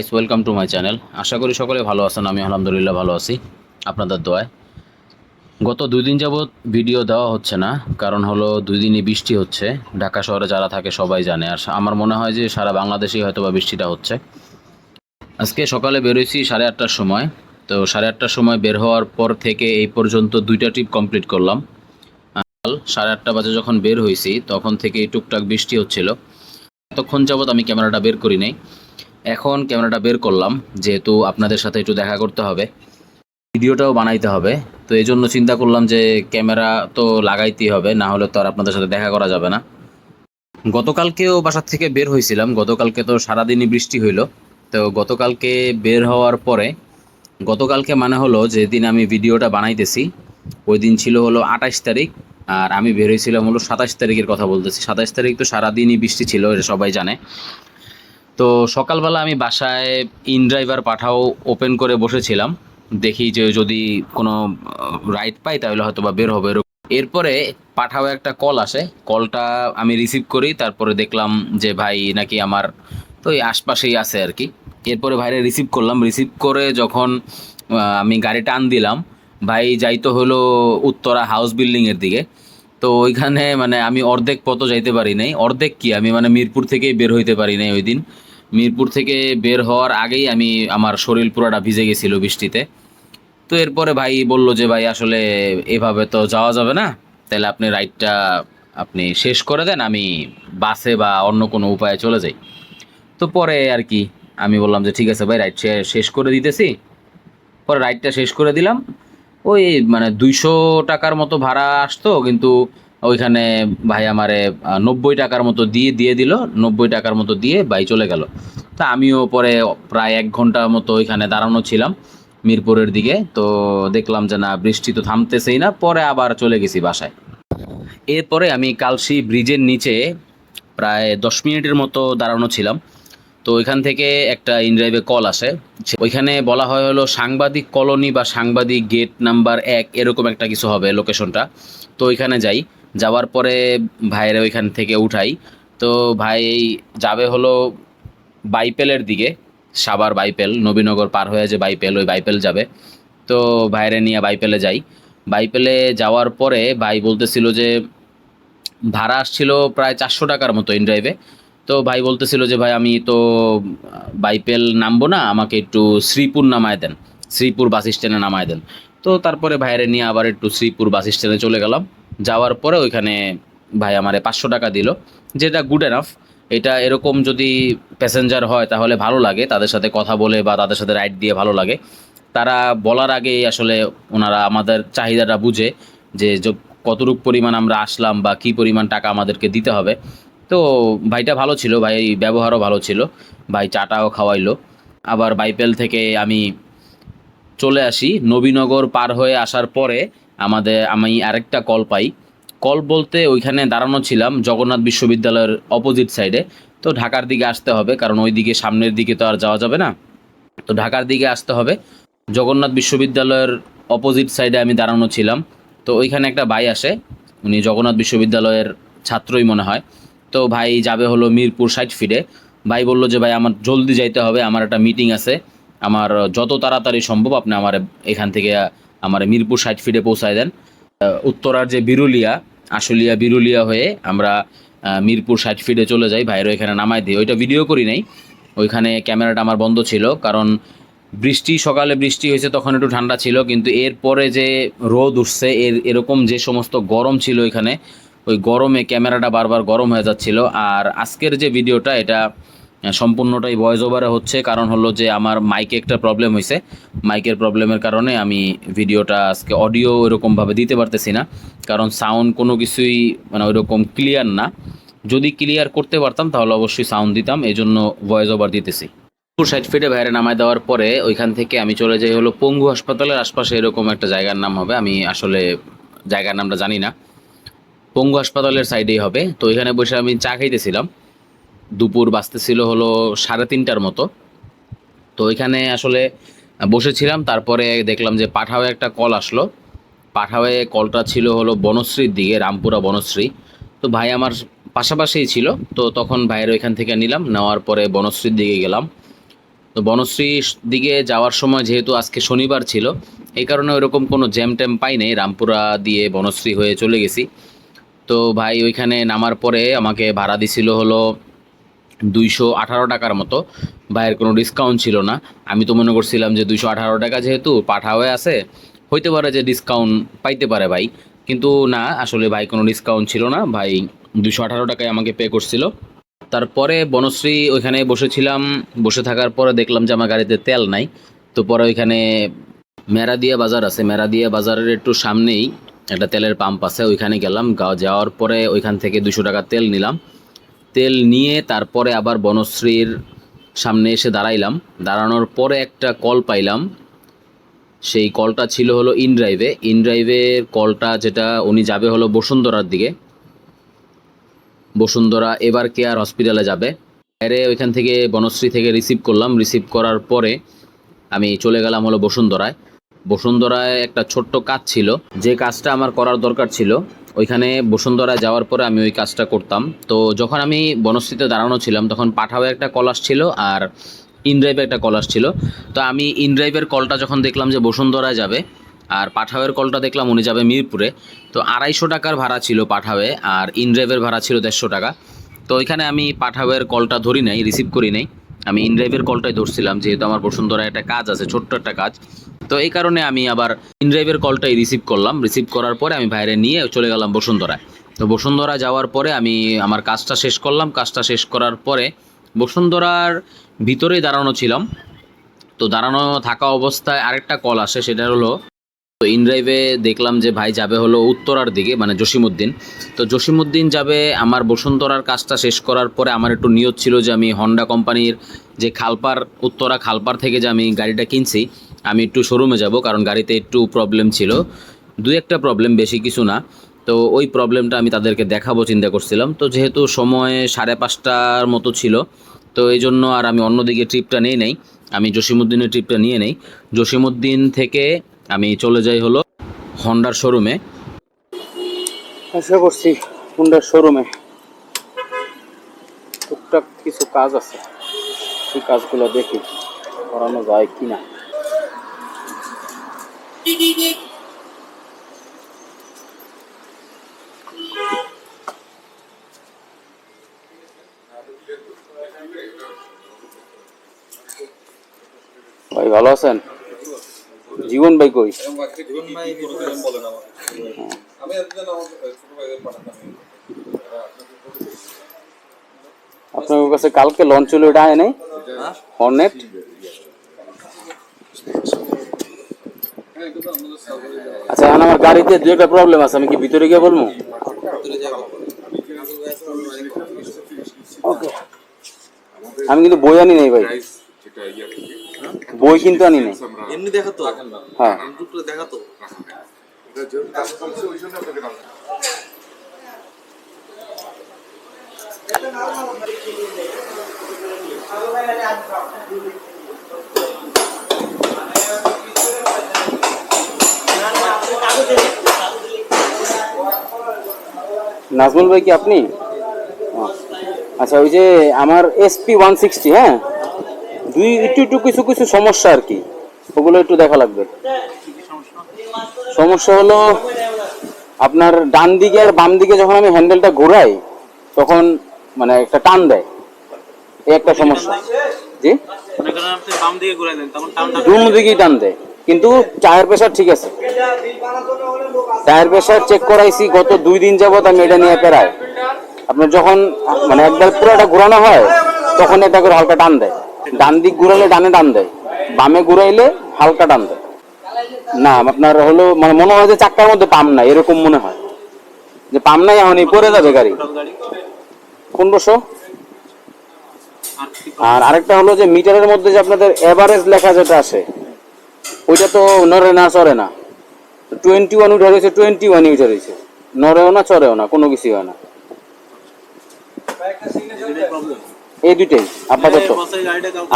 Guys welcome to my channel আশা করি সকলে ভালো আছেন, আমি আলহামদুলিল্লাহ ভালো আছি। আপনাদের দোয়ায়। গত দুই দিন যাবৎ ভিডিও দেওয়া হচ্ছে না, কারণ হলো দুই দিনই বৃষ্টি হচ্ছে। ঢাকা শহরে যারা থাকে সবাই জানে, আর আমার মনে হয় যে সারা বাংলাদেশেই হয়তো বা বৃষ্টিটা হচ্ছে। আজকে সকালে বেরোইছি সাড়ে আটটার সময়। তো সাড়ে আটটার সময় বের হওয়ার পর থেকে এই পর্যন্ত দুইটা ট্রিপ কমপ্লিট করলাম। সাড়ে আটটা বাজে যখন বের হয়েছি তখন থেকে টুকটাক বৃষ্টি হচ্ছিল। এতক্ষণ যাবৎ আমি ক্যামেরাটা বের করি নাই। এখন ক্যামেরাটা বের করলাম, যেহেতু আপনাদের সাথে একটু দেখা করতে হবে। ভিডিওটাও বানাইতে হবে, তো এই জন্য চিন্তা করলাম যে ক্যামেরা তো লাগাইতেই হবে, না হলে তো আর আপনাদের সাথে দেখা করা যাবে না। গতকালকেও বাসার থেকে বের হয়েছিলাম, গতকালকে তো সারাদিনই বৃষ্টি হইল। তো গতকালকে বের হওয়ার পরে, গতকালকে মানে হলো যেদিন আমি ভিডিওটা বানাইতেছি, ওই দিন ছিল হলো আঠাশ তারিখ, আর আমি বের হয়েছিলাম হলো সাতাশ তারিখের কথা বলতেছি। সাতাশ তারিখ তো সারাদিনই বৃষ্টি ছিল, এটা সবাই জানে। তো সকালবেলা আমি বাসায় ইন ড্রাইভার পাঠাও ওপেন করে বসেছিলাম। দেখি যে যদি কোনো রাইড পাই তাহলে হয়তো বা বের হবে এরপরে পাঠাও একটা কল আসে। কলটা আমি রিসিভ করি, তারপরে দেখলাম যে ভাই নাকি আমার তো এই আশপাশেই আছে আর কি। এরপরে ভাইরে রিসিভ করলাম। রিসিভ করে যখন আমি গাড়ি টান দিলাম, ভাই যাইতো হলো উত্তরা হাউস বিল্ডিংয়ের দিকে। তো ওইখানে মানে আমি অর্ধেক পথও যাইতে পারি নাই। অর্ধেক কি? আমি মানে মিরপুর থেকেই বের হইতে পারি নাই ওই দিন। মিরপুর থেকে বের হওয়ার আগেই আমি আমার শরীর পুরোটা ভিজে গেছিল বৃষ্টিতে। তো এরপরে ভাই বলল যে, ভাই, আসলে এভাবে তো যাওয়া যাবে না। তাহলে আপনি রাইডটা আপনি শেষ করে দেন, আমি বাসে বা অন্য কোনো উপায়ে চলে যাই। তো পরে আর কি, আমি বললাম যে, ঠিক আছে ভাই, রাইড শেষ করে দিতেছি। পরে রাইডটা শেষ করে দিলাম। ওই মানে দুইশো টাকার মতো ভাড়া আসতো, কিন্তু ওইখানে ভাই আমারে নব্বই টাকার মতো দিয়ে দিয়ে দিল, নব্বই টাকার মতো দিয়ে ভাই চলে গেল। তা আমিও পরে প্রায় এক ঘণ্টার মতো ওইখানে দাঁড়ানো ছিলাম মিরপুরের দিকে। তো দেখলাম যে না, বৃষ্টি তো থামতেছেই না, পরে আবার চলে গেছি বাসায়। এরপরে আমি কালসি ব্রিজের নিচে প্রায় দশ মিনিটের মতো দাঁড়ানো ছিলাম। তো ওইখান থেকে একটা ইনড্রাইভে কল আসে। ওইখানে বলা হয় হলো সাংবাদিক কলোনি বা সাংবাদিক গেট নাম্বার এক, এরকম একটা কিছু হবে লোকেশনটা। তো ওইখানে যাই। যাওয়ার পরে ভাইয়ের ওইখান থেকে উঠাই। তো ভাই যাবে হলো বাইপেলের দিকে সাবার বাইপেল, নবীনগর পার হয়ে যে বাইপেল, ওই বাইপেল যাবে। তো ভাইরে নিয়ে বাইপেলে যাই। বাইপেলে যাওয়ার পরে ভাই বলতেছিল যে ভাড়া আসছিল প্রায় চারশো টাকার মতো ইনড্রাইভে তো ভাই বলতেছিল যে, ভাই, আমি তো বাইপেল নামবো না, আমাকে একটু শ্রীপুর নামায় দেন। শ্রীপুর বাস স্ট্যান্ডে নামায় দেন। তো তারপরে ভাইরে নিয়ে আবার একটু শ্রীপুর বাস স্ট্যান্ডে চলে গেলাম। যাওয়ার পরে ওইখানে ভাই আমারে পাঁচশো টাকা দিল। যেটা গুড এনাফ এটা এরকম যদি প্যাসেঞ্জার হয় তাহলে ভালো লাগে, তাদের সাথে কথা বলে বা তাদের সাথে রাইড দিয়ে ভালো লাগে। তারা বলার আগেই আসলে ওনারা আমাদের চাহিদাটা বুঝে যে, কতটুক পরিমাণ আমরা আসলাম বা কী পরিমাণ টাকা আমাদেরকে দিতে হবে। তো ভাইটা ভালো ছিল, ভাই ব্যবহারও ভালো ছিল, ভাই চাটাও খাওয়াইলো। আবার বাইপেল থেকে আমি চলে আসি। নবীনগর পার হয়ে আসার পরে আমাদের, আমি আরেকটা কল পাই। কল বলতে ওইখানে দাঁড়ানো ছিলাম জগন্নাথ বিশ্ববিদ্যালয়ের অপোজিট সাইডে তো ঢাকার দিকে আসতে হবে, কারণ ওই দিকে সামনের দিকে তো আর যাওয়া যাবে না। তো ঢাকার দিকে আসতে হবে। জগন্নাথ বিশ্ববিদ্যালয়ের অপোজিট সাইডে আমি দাঁড়ানো ছিলাম। তো ওইখানে একটা ভাই আসে, উনি জগন্নাথ বিশ্ববিদ্যালয়ের ছাত্রই মনে হয়। তো ভাই যাবে হলো মিরপুর সাইড ফিরে ভাই বলল যে, ভাই, আমার জলদি যাইতে হবে, আমার একটা মিটিং আছে। আমার যত তাড়াতাড়ি সম্ভব আপনি আমার এখান থেকে আমার মিরপুর সাইড ফিরে পৌঁছায় দেন। উত্তরার যে বিরুলিয়া, আশুলিয়া বিরুলিয়া হয়ে আমরা মিরপুর সাইড ফিডে চলে যাই। ভাইয়েরও এখানে নামাই দিই ওইটা ভিডিও করি নাই। ওইখানে ক্যামেরাটা আমার বন্ধ ছিল, কারণ বৃষ্টি, সকালে বৃষ্টি হয়েছে, তখন একটু ঠান্ডা ছিল, কিন্তু এরপরে যে রোদ উঠছে, এর এরকম যে সমস্ত গরম ছিল এখানে ওই গরমে ক্যামেরাটা বারবার গরম হয়ে যাচ্ছিল। আর আজকের যে ভিডিওটা এটা সম্পূর্ণটাই ভয়েস ওভারে হচ্ছে। কারণ হলো যে আমার মাইকে একটা প্রবলেম হয়েছে মাইকের প্রবলেমের কারণে আমি ভিডিওটা আজকে অডিও ওইরকমভাবে দিতে পারতেছি না। কারণ সাউন্ড কোনো কিছুই মানে ওইরকম ক্লিয়ার না। যদি ক্লিয়ার করতে পারতাম, তাহলে অবশ্যই সাউন্ড দিতাম। এই জন্য ভয়েস ওভার দিতেছি। সাইড ফিটে বাইরে নামায় দেওয়ার পরে ওইখান থেকে আমি চলে যাই হলো পঙ্গু হাসপাতালের আশপাশে এরকম একটা জায়গার নাম হবে। আমি আসলে জায়গার নামটা জানি না। পঙ্গু হাসপাতালের সাইডেই হবে। তো ওইখানে বসে আমি চা খাইতেছিলাম। দুপুর বাজতেছিল হলো সাড়ে তিনটার মতো। তো ওইখানে আসলে বসেছিলাম, তারপরে দেখলাম যে পাঠাওয়ে একটা কল আসলো। পাঠাওয়ে কলটা ছিল হলো বনশ্রীর দিকে, রামপুরা বনশ্রী। তো ভাই আমার পাশাপাশিই ছিল, তো তখন ভাইয়ের ওইখান থেকে নিলাম, নেওয়ার পরে বনশ্রীর দিকে গেলাম। তো বনশ্রীর দিকে যাওয়ার সময় যেহেতু আজকে শনিবার ছিল, এই কারণে ওইরকম কোনো জ্যাম ট্যাম পাই নাই, রামপুরা দিয়ে বনশ্রী হয়ে চলে গেছি। তো ভাই ওইখানে নামার পরে আমাকে ভাড়া দিছিল হলো দুইশো আঠারো টাকার মতো। ভাইয়ের কোনো ডিসকাউন্ট ছিল না। আমি তো মনে করছিলাম যে দুইশো আঠারো টাকা যেহেতু পাঠা হয়ে আছে, হইতে পারে যে ডিসকাউন্ট পাইতে পারে ভাই। কিন্তু না, আসলে ভাই কোনো ডিসকাউন্ট ছিল না। ভাই দুইশো আঠারো টাকায় আমাকে পে করছিল। তারপরে বনশ্রী ওইখানে বসেছিলাম। বসে থাকার পরে দেখলাম যে আমার গাড়িতে তেল নাই। তো পরে ওইখানে মেরাদিয়া বাজার আছে। মেরাদিয়া বাজারের একটু সামনেই একটা তেলের পাম্প আছে। ওইখানে গেলাম। যাওয়ার পরে ওইখান থেকে দুশো টাকা তেল নিলাম। তেল নিয়ে তারপরে আবার বনশ্রীর সামনে এসে দাঁড়াইলাম। দাঁড়ানোর পরে একটা কল পাইলাম। সেই কলটা ছিল হলো ইনড্রাইভে। ইনড্রাইভের কলটা যেটা উনি যাবে হলো বসুন্ধরার দিকে। বসুন্ধরা এবার কেয়ার হসপিটালে যাবে। এরে ওইখান থেকে বনশ্রী থেকে রিসিভ করলাম। রিসিভ করার পরে আমি চলে গেলাম হলো বসুন্ধরায়। বসুন্ধরায় একটা ছোট্ট কাজ ছিল। যে কাজটা আমার করার দরকার ছিল ওইখানে বসুন্ধরায় যাওয়ার পরে আমি ওই কাজটা করতাম। তো যখন আমি বনশ্রীতে দাঁড়ানো ছিলাম, তখন পাঠাও একটা কল আসছিল আর ইনড্রাইভে একটা কল আসছিল। তো আমি ইনড্রাইভের কলটা যখন দেখলাম যে বসুন্ধরায় যাবে আর পাঠাওয়ের কলটা দেখলাম উনি যাবে মিরপুরে, তো আড়াইশো টাকার ভাড়া ছিল পাঠাওয়ে আর ইনড্রাইভের ভাড়া ছিল দেড়শো টাকা। তো ওইখানে আমি পাঠাওয়ের কলটা ধরি নাই, রিসিভ করি নাই। আমি ইনড্রাইভের কলটাই ধরছিলাম, যেহেতু আমার বসুন্ধরায় একটা কাজ আছে, ছোট্ট একটা কাজ। তো এই কারণে আমি আবার ইনড্রাইভের কলটাই রিসিভ করলাম। রিসিভ করার পরে আমি বাইরে নিয়ে চলে গেলাম বসুন্ধরায়। তো বসুন্ধরা যাওয়ার পরে আমি আমার কাজটা শেষ করলাম। কাজটা শেষ করার পরে বসুন্ধরার ভিতরেই দাঁড়ানো ছিলাম। তো দাঁড়ানো থাকা অবস্থায় আরেকটা কল আসে, সেটা হলো তো ইনড্রাইভে দেখলাম যে ভাই যাবে হলো উত্তরার দিকে মানে জসিমুদ্দিন তো জসিমুদ্দিন যাবে আমার বসুন্ধরার কাজটা শেষ করার পরে আমার একটু নিয়ত ছিল যে আমি হন্ডা কোম্পানির যে খালপার, উত্তরা খালপার থেকে যে আমি গাড়িটা কিনছি আমি একটু শোরুমে যাব, কারণ গাড়িতে একটু প্রবলেম ছিল। দুই একটা প্রবলেম বেশি কিছু না। তো ওই প্রবলেমটা আমি তাদেরকে দেখাবো, চিন্তা করছিলাম। তো যেহেতু সময় সাড়ে পাঁচটার মতো ছিল, তো এই জন্য আর আমি অন্যদিকে ট্রিপটা নিয়ে নাই। আমি জসিমুদ্দিনের ট্রিপটা নিয়ে নেই। জসিমুদ্দিন থেকে আমি চলে যাই হলো হন্ডার শোরুমে আশা করছি হুন্ডার শোরুমে টুকটাক কিছু কাজ আছে। সেই কাজগুলো দেখি করানো যায় কি না ভাই ভালো আছেন? জীবন ভাই কই? আপনার কাছে কালকে লঞ্চ ছিল এটা আয় নাই? হর্নেট আচ্ছা এখন আমার গাড়িতে দু একটা প্রবলেম আছে আমি কি ভিতরে গিয়ে বলব? আমি কিন্তু বই আনি নাই ভাই। বই কিন্তু আনি নাই। এমনি দেখাতো হ্যাঁ। দেখাতো নাজমুল ভাই কি আপনি? আচ্ছা ওই যে আমার এসপি ওয়ান সিক্সটি হ্যাঁ? দুই একটু একটু কিছু কিছু সমস্যা আর কি। ওগুলো একটু দেখা লাগবে। সমস্যা হলো আপনার ডান দিকে আর বাম দিকে যখন আমি হ্যান্ডেলটা ঘোরাই তখন মানে একটা টান দেয়। এই একটা সমস্যা। জি? মনে করেন আপনি বাম দিকে ঘুরে দেন তখন টাউনটা দুনো দিকেই টান দেয়। কিন্তু চায়ের প্রেশার ঠিক আছে। টায়ার প্রেশার চেক করাইছি, গত দুই দিন যাবত আমি এটা নিয়ে পেরাই আপনার যখন মানে একবার পুরোটা ঘোরানো হয়, তখন এটা করে হালকা টান দেয়। ডান দিক ঘুরালে ডানে টান দেয়, বামে ঘুরাইলে হালকা টান দেয়। না, আপনার হলো মানে মনে হয় যে চাক্কার মধ্যে পাম নাই, এরকম মনে হয়। যে পাম নাই এখন পরে যাবে গাড়ি। গাড়ি পনেরোশো। আর আরেকটা হলো যে মিটারের মধ্যে যে আপনাদের এভারেজ লেখা যেটা আছে, ওইটা তো নড়ে না, চড়ে না। টোয়েন্টি ওয়ান উঠে রয়েছে টোয়েন্টি ওয়ান উঠে রয়েছে। নড়েও না, চড়েও না, কোনো কিছুই হয় না। এই দুইটাই, আপাতত।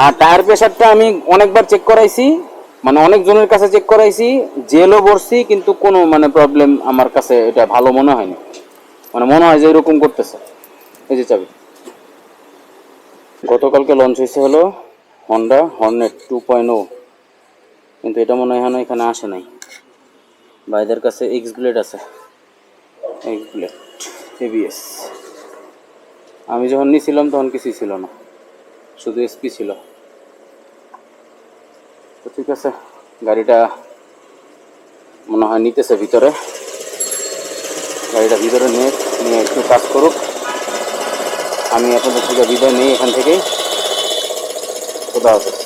আর টায়ার প্রেশারটা আমি অনেকবার চেক করাইছি মানে অনেকজনের কাছে চেক করাইছি, জেলও বসছি কিন্তু কোনো মানে প্রবলেম আমার কাছে এটা ভালো মনে হয়নি। মানে মনে হয় যে এরকম করতেছে। এই যে চাবি। গতকালকে লঞ্চ হয়েছে হলো হন্ডা হর্নেট টু পয়েন্ট কিন্তু এটা মনে হয় এখানে আসে নাই। ভাইদের কাছে এক্স ব্লেড আছে। এক্স ব্লেড এবিএস আমি যখন নিয়েছিলাম তখন কিছুই ছিল না, শুধু এসপি ছিল। তো ঠিক আছে, গাড়িটা মনে হয় নিতেছে ভিতরে। গাড়িটা ভিতরে নিয়ে নিয়ে একটু কাজ করুক। আমি আপনাদের থেকে বিদায় নেই এখান থেকেই। খোদা হাফেজ।